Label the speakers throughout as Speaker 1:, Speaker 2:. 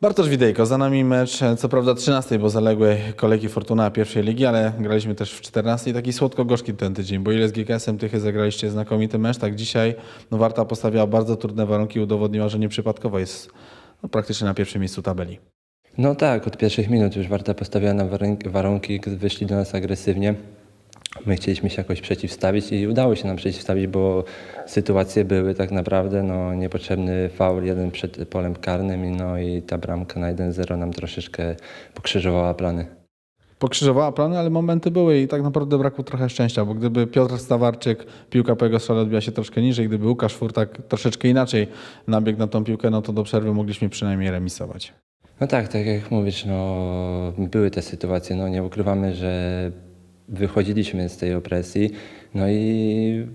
Speaker 1: Bartosz Widejko, za nami mecz, co prawda 13, bo zaległej kolejki Fortuna pierwszej ligi, ale graliśmy też w 14 i taki słodko-gorzki ten tydzień, bo ile z GKS-em Tychy zagraliście znakomity mecz, tak dzisiaj no, Warta postawiła bardzo trudne warunki i udowodniła, że nieprzypadkowo jest no, praktycznie na pierwszym miejscu tabeli.
Speaker 2: No tak, od pierwszych minut już Warta postawiła nam warunki, wyszli do nas agresywnie. My chcieliśmy się jakoś przeciwstawić i udało się nam przeciwstawić, bo sytuacje były tak naprawdę, no niepotrzebny faul jeden przed polem karnym i no i ta bramka na 1-0 nam troszeczkę pokrzyżowała plany.
Speaker 1: Pokrzyżowała plany, ale momenty były i tak naprawdę brakło trochę szczęścia, bo gdyby Piotr Stawarczyk, piłka po jego strzale odbiła się troszkę niżej, gdyby Łukasz Furtak troszeczkę inaczej nabiegł na tą piłkę, no to do przerwy mogliśmy przynajmniej remisować.
Speaker 2: No tak, tak jak mówisz, no były te sytuacje, no nie ukrywamy, że wychodziliśmy z tej opresji, no i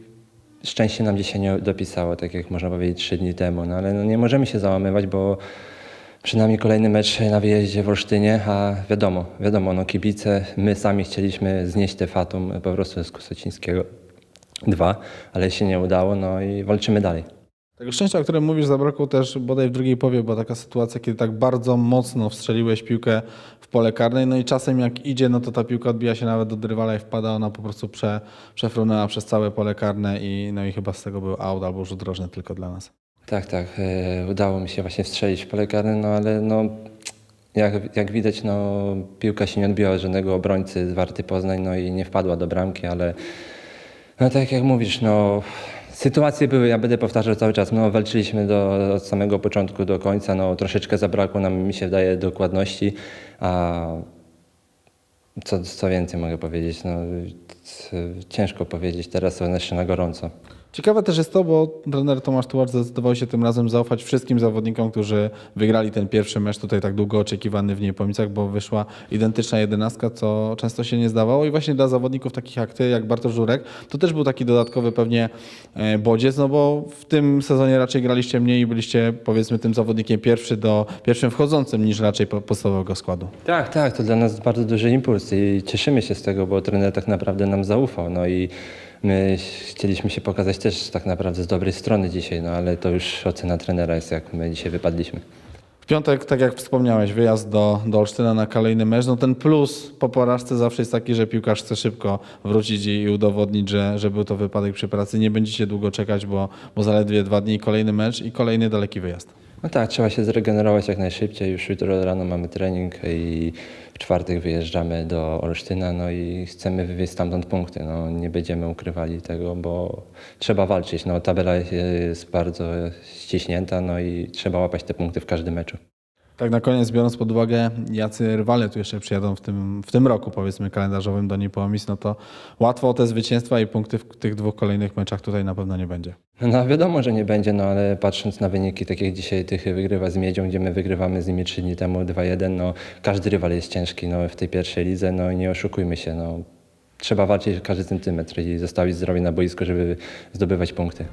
Speaker 2: szczęście nam dzisiaj nie dopisało, tak jak można powiedzieć trzy dni temu, no ale no nie możemy się załamywać, bo przed nami kolejny mecz na wyjeździe w Olsztynie, a wiadomo, wiadomo, no kibice, my sami chcieliśmy znieść te fatum po prostu z Kusocińskiego dwa, ale się nie udało, no i walczymy dalej.
Speaker 1: Tego szczęścia, o którym mówisz, zabrakło też bodaj w drugiej połowie, była taka sytuacja, kiedy tak bardzo mocno wstrzeliłeś piłkę w pole karne, no i czasem jak idzie, no to ta piłka odbija się nawet do rywala i wpada, ona po prostu prze, przefrunęła przez całe pole karne i no i chyba z tego był out albo rzut rożny tylko dla nas.
Speaker 2: Tak, tak. E, udało mi się właśnie strzelić w pole karne, no ale no, jak, jak widać, no, piłka się nie odbiła od żadnego obrońcy z Warty Poznań, no i nie wpadła do bramki, ale no tak jak mówisz, no sytuacje były, ja będę powtarzał cały czas, no walczyliśmy do, od samego początku do końca, no troszeczkę zabrakło nam, mi się wydaje, dokładności, a co, co więcej mogę powiedzieć, no ciężko powiedzieć, teraz to jeszcze na gorąco.
Speaker 1: Ciekawe też jest to, bo trener Tomasz Tułacz zdecydował się tym razem zaufać wszystkim zawodnikom, którzy wygrali ten pierwszy mecz tutaj tak długo oczekiwany w Niepomicach, bo wyszła identyczna jedenastka, co często się nie zdawało i właśnie dla zawodników takich jak ty, jak Bartosz Żurek, to też był taki dodatkowy pewnie e, bodziec, no bo w tym sezonie raczej graliście mniej i byliście powiedzmy tym zawodnikiem pierwszy do, pierwszym wchodzącym niż raczej po- podstawowego składu.
Speaker 2: Tak, tak, to dla nas bardzo duży impuls i cieszymy się z tego, bo trener tak naprawdę nam zaufał. No i my chcieliśmy się pokazać też tak naprawdę z dobrej strony dzisiaj, no ale to już ocena trenera jest, jak my dzisiaj wypadliśmy.
Speaker 1: W piątek, tak jak wspomniałeś, wyjazd do, do Olsztyna na kolejny mecz. No ten plus po porażce zawsze jest taki, że piłkarz chce szybko wrócić i, i udowodnić, że, że był to wypadek przy pracy. Nie będziecie długo czekać, bo, bo zaledwie dwa dni kolejny mecz i kolejny daleki wyjazd.
Speaker 2: No tak, trzeba się zregenerować jak najszybciej. Już jutro rano mamy trening i w czwartek wyjeżdżamy do Olsztyna, no i chcemy wywieźć stamtąd punkty. No, nie będziemy ukrywali tego, bo trzeba walczyć. No, tabela jest bardzo ściśnięta, no i trzeba łapać te punkty w każdym meczu.
Speaker 1: Tak na koniec, biorąc pod uwagę, jacy rywale tu jeszcze przyjadą w tym, w tym roku, powiedzmy kalendarzowym do Niepołomic, no to łatwo o te zwycięstwa i punkty w tych dwóch kolejnych meczach tutaj na pewno nie będzie.
Speaker 2: No wiadomo, że nie będzie, no ale patrząc na wyniki, tak jak dzisiaj Tychy wygrywa z Miedzią, gdzie my wygrywamy z nimi 3 dni temu 2-1, no każdy rywal jest ciężki no, w tej pierwszej lidze, no i nie oszukujmy się, no trzeba walczyć każdy centymetr i zostawić zdrowie na boisku, żeby zdobywać punkty.